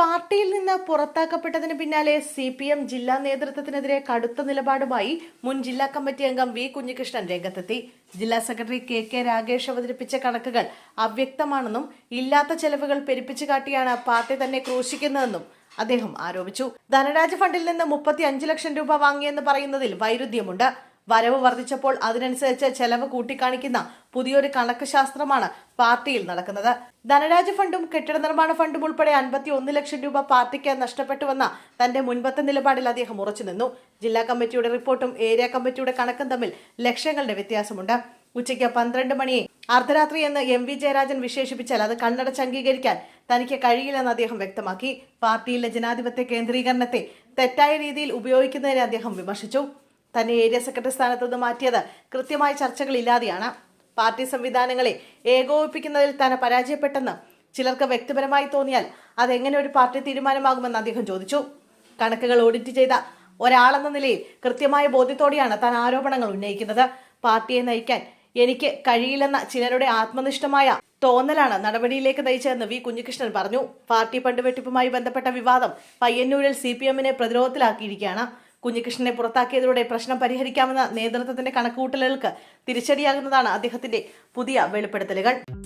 പാർട്ടിയിൽ നിന്ന് പുറത്താക്കപ്പെട്ടതിന് പിന്നാലെ സി പി എം ജില്ലാ നേതൃത്വത്തിനെതിരെ കടുത്ത നിലപാടുമായി മുൻ ജില്ലാ കമ്മിറ്റി അംഗം വി കുഞ്ഞികൃഷ്ണൻ രംഗത്തെത്തി. ജില്ലാ സെക്രട്ടറി കെ കെ രാഗേഷ് അവതരിപ്പിച്ച കണക്കുകൾ അവ്യക്തമാണെന്നും ഇല്ലാത്ത ചെലവുകൾ പെരുപ്പിച്ചു കാട്ടിയാണ് പാർട്ടി തന്നെ ക്രൂശിക്കുന്നതെന്നും അദ്ദേഹം ആരോപിച്ചു. ധനരാജ് ഫണ്ടിൽ നിന്ന് മുപ്പത്തി ലക്ഷം രൂപ വാങ്ങിയെന്ന് പറയുന്നതിൽ വൈരുദ്ധ്യമുണ്ട്. വരവ് വർദ്ധിച്ചപ്പോൾ അതിനനുസരിച്ച് ചെലവ് കൂട്ടിക്കാണിക്കുന്ന പുതിയൊരു കണക്ക് ശാസ്ത്രമാണ് പാർട്ടിയിൽ നടക്കുന്നത്. ധനരാജ് ഫണ്ടും കെട്ടിട നിർമ്മാണ ഫണ്ടും ഉൾപ്പെടെ അൻപത്തി ഒന്ന് ലക്ഷം രൂപ പാർട്ടിക്ക് നഷ്ടപ്പെട്ടുവെന്ന തന്റെ മുൻപത്തെ നിലപാടിൽ അദ്ദേഹം ഉറച്ചു നിന്നു. ജില്ലാ കമ്മിറ്റിയുടെ റിപ്പോർട്ടും ഏരിയ കമ്മിറ്റിയുടെ കണക്കും തമ്മിൽ ലക്ഷങ്ങളുടെ വ്യത്യാസമുണ്ട്. ഉച്ചയ്ക്ക് പന്ത്രണ്ട് മണിയെ അർദ്ധരാത്രി എന്ന് എം വി ജയരാജൻ വിശേഷിപ്പിച്ചാൽ അത് കണ്ണടച്ച് അംഗീകരിക്കാൻ തനിക്ക് കഴിയില്ലെന്ന് അദ്ദേഹം വ്യക്തമാക്കി. പാർട്ടിയിലെ ജനാധിപത്യ കേന്ദ്രീകരണത്തെ തെറ്റായ രീതിയിൽ ഉപയോഗിക്കുന്നതിനെ അദ്ദേഹം വിമർശിച്ചു. തന്നെ ഏരിയ സെക്രട്ടറി സ്ഥാനത്ത് നിന്ന് മാറ്റിയത്. കൃത്യമായ ചർച്ചകളില്ലാതെയാണ് പാർട്ടി സംവിധാനങ്ങളെ ഏകോപിപ്പിക്കുന്നതിൽ തന്നെ പരാജയപ്പെട്ടെന്ന് ചിലർക്ക് വ്യക്തിപരമായി തോന്നിയാൽ അതെങ്ങനെ ഒരു പാർട്ടി തീരുമാനമാകുമെന്ന് അദ്ദേഹം ചോദിച്ചു. കണക്കുകൾ ഓഡിറ്റ് ചെയ്ത ഒരാളെന്ന നിലയിൽ കൃത്യമായ ബോധ്യത്തോടെയാണ് താൻ ആരോപണങ്ങൾ ഉന്നയിക്കുന്നത്. പാർട്ടിയെ നയിക്കാൻ എനിക്ക് കഴിയില്ലെന്ന ചിലരുടെ ആത്മനിഷ്ഠമായ തോന്നലാണ് നടപടിയിലേക്ക് നയിച്ചതെന്ന് വി കുഞ്ഞികൃഷ്ണൻ പറഞ്ഞു. പാർട്ടി ഫണ്ട് വെട്ടിപ്പുമായി ബന്ധപ്പെട്ട വിവാദം പയ്യന്നൂരിൽ സി പി എമ്മിനെ പ്രതിരോധത്തിലാക്കിയിരിക്കുകയാണ്. കുഞ്ഞികൃഷ്ണനെ പുറത്താക്കിയതിലൂടെ പ്രശ്നം പരിഹരിക്കാമെന്ന നേതൃത്വത്തിന്റെ കണക്കുകൂട്ടലുകൾക്ക് തിരിച്ചടിയാകുന്നതാണ് അദ്ദേഹത്തിന്റെ പുതിയ വെളിപ്പെടുത്തലുകൾ